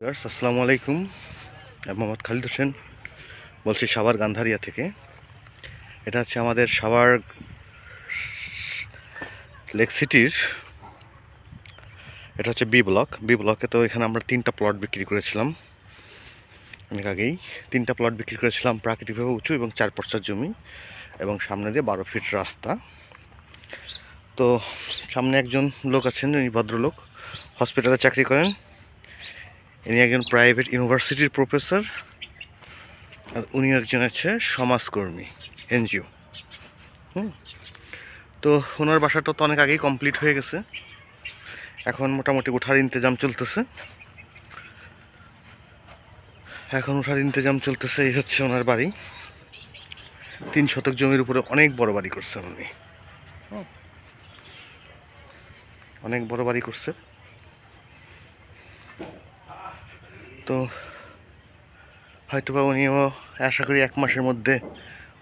আসসালামু আলাইকুম। মোহাম্মদ খালিদ হোসেন, বলছি সাভার গান্ধারিয়া থেকে। এটা হচ্ছে আমাদের সাভার লেক সিটির, এটা হচ্ছে বি ব্লক। বি ব্লকে তো এখানে আমরা তিনটা প্লট বিক্রি করেছিলাম। অনেক আগেই তিনটা প্লট বিক্রি করেছিলাম প্রাকৃতিকভাবে উঁচু এবং চার পর্চার জমি এবং সামনে দিয়ে বারো ফিট রাস্তা। তো সামনে একজন লোক আছেন, উনি ভদ্রলোক। হসপিটালে চাকরি করেন। ইনি একজন প্রাইভেট ইউনিভার্সিটির প্রফেসর আর উনি একজন আছে সমাজকর্মী, এনজিও। হুম? তো ওনার বাসাটা তো অনেক আগেই কমপ্লিট হয়ে গেছে। এখন মোটামুটি ওঠার ইন্তজাম চলতেছে। এখন ওঠার ইন্তজাম চলতেছে, এই হচ্ছে ওনার বাড়ি। তিন শতক জমির উপরে অনেক বড় বাড়ি করছেন উনি। অনেক বড় বাড়ি করছে। তো হয়তোবা উনিও আশা করি এক মাসের মধ্যে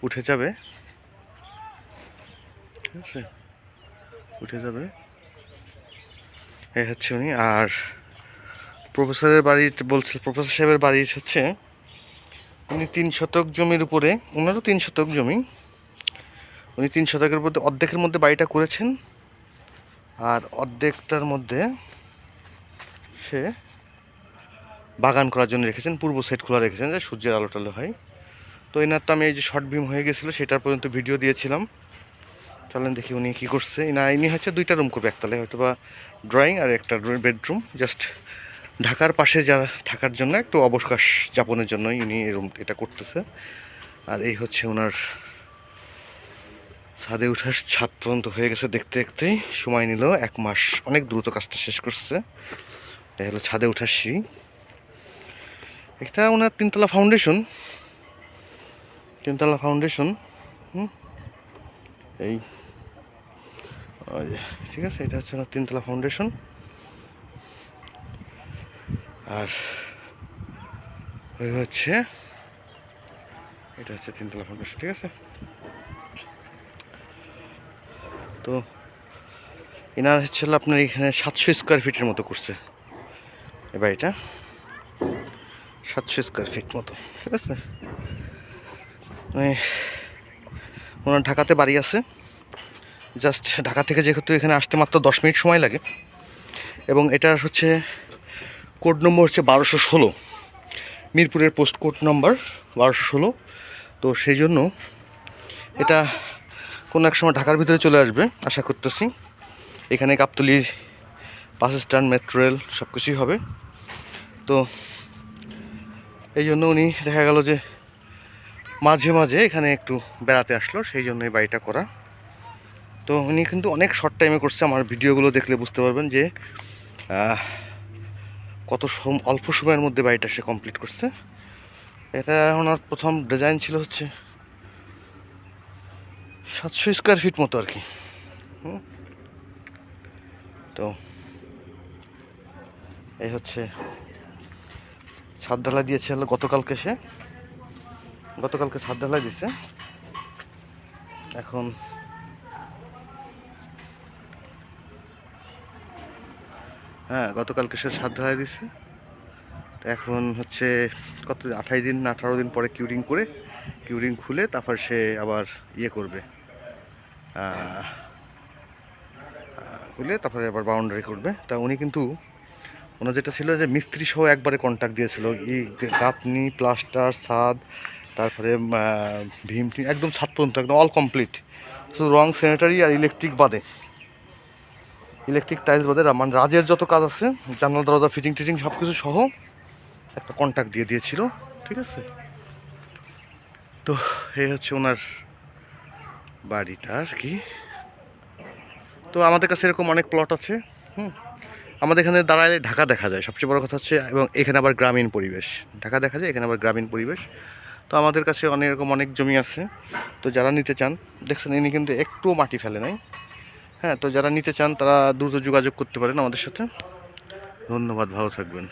উঠে যাবে। ঠিক আছে? উঠে যাবে। এই হচ্ছে উনি। আর প্রফেসরের বাড়ি বলছে, প্রফেসর সাহেবের বাড়ি হচ্ছে উনি তিন শতক জমির উপরে ওনারও তিন শতক জমি। উনি তিন শতকের মধ্যে অর্ধেকের মধ্যে বাড়িটা করেছেন। আর অর্ধেকটার মধ্যে সে বাগান করার জন্য রেখেছেন, পূর্ব সেট খোলা রেখেছেন, যে সূর্যের আলো টালো হয়। তো এনার তো আমি এই যে শর্ট ভিম হয়ে গেছিল, সেটার পর্যন্ত ভিডিও দিয়েছিলাম। চলেন দেখি উনি কী করছে। না ইনি হচ্ছে দুইটা রুম করবে একতলায় হয়তো বা ড্রয়িং আর একটা বেডরুম জাস্ট ঢাকার পাশে যারা থাকার জন্য একটু অবকাশ যাপনের জন্য ইনি রুম এটা করতেছে। আর এই হচ্ছে ওনার ছাদে ওঠার ছাদ পর্যন্ত হয়ে গেছে দেখতে দেখতেই। সময় নিল এক মাস, অনেক দ্রুত কাজটা শেষ করছে। এই হলো ছাদে ওঠার সিঁড়ি। এটা ওনার তিনতলা ফাউন্ডেশন তিনতলা ফাউন্ডেশন হুম? এই ঠিক আছে, এটা হচ্ছে ওনার তিনতলা ফাউন্ডেশন আর ওই হচ্ছে, এটা হচ্ছে তিনতলা ফাউন্ডেশন ঠিক আছে? তো এনার হচ্ছে আপনার এখানে সাতশো স্কোয়ার ফিটের মতো করছে। এ বাড়িটা সাতশো স্কোয়ার ফিট মতো, ঠিক আছে? ওনার ঢাকাতে বাড়ি আছে। জাস্ট ঢাকা থেকে যেহেতু এখানে আসতে মাত্র দশ মিনিট সময় লাগে। এবং এটার হচ্ছে কোড নম্বর হচ্ছে বারোশো ষোলো। মিরপুরের পোস্ট কোড নম্বর বারোশো ষোলো। তো সেই জন্য এটা কোনো এক সময় ঢাকার ভিতরে চলে আসবে, আশা করতেছি। এখানে Gabtoli bus stand metro rail সব কিছুই হবে। তো এই জন্য উনি দেখা গেল যে মাঝে মাঝে এখানে একটু বেড়াতে আসলো, সেই জন্য এই বাড়িটা করা। তো উনি কিন্তু অনেক শর্ট টাইমে করছে আমার ভিডিওগুলো দেখলে বুঝতে পারবেন যে কত সম, অল্প সময়ের মধ্যে বাড়িটা সে কমপ্লিট করছে। এটা ওনার প্রথম ডিজাইন ছিল হচ্ছে সাতশো স্কোয়ার ফিট মতো আর কি। তো এই হচ্ছে ছাদ ঢালাই দিয়েছে হলো গতকালকে সে। গতকালকে ছাদ ঢালাই দিছে। এখন হ্যাঁ গতকালকে সে ছাদ ঢালাই তো এখন হচ্ছে কত আঠাশ দিন না আঠারো দিন পরে কিউরিং করে কিউরিং খুলে তারপর সে আবার ইয়ে করবে। খুলে তারপরে আবার বাউন্ডারি করবে। তা উনি কিন্তু ওনার যেটা ছিল যে মিস্ত্রি সহ একবারে কন্ট্যাক্ট দিয়েছিল। এই গাঁথনি প্লাস্টার ছাদ তারপরে ভীম টিম একদম ছাদ পর্যন্ত, একদম অল কমপ্লিট শুধু রং স্যানিটারি আর ইলেকট্রিক বাদে। ইলেকট্রিক টাইলস বাদে মানে রাজের যত কাজ আছে, জানলা, দরজা ফিটিং টিটিং সব কিছু সহ একটা কন্ট্যাক্ট দিয়ে দিয়েছিল, ঠিক আছে? তো এই হচ্ছে ওনার বাড়িটা আর কি। তো আমাদের কাছে এরকম অনেক প্লট আছে, হুম? আমাদের এখানে দাঁড়ালে ঢাকা দেখা যায়। সবচেয়ে বড় কথা হচ্ছে, এবং এখানে আবার গ্রামীণ পরিবেশ। ঢাকা দেখা যায়, এখানে আবার গ্রামীণ পরিবেশ। তো আমাদের কাছে অনেক রকম অনেক জমি আছে। তো যারা নিতে চান, দেখছেন ইনি কিন্তু একটুও মাটি ফেলে নাই। হ্যাঁ তো যারা নিতে চান, তারা দ্রুত যোগাযোগ করতে পারেন আমাদের সাথে। ধন্যবাদ, ভালো থাকবেন।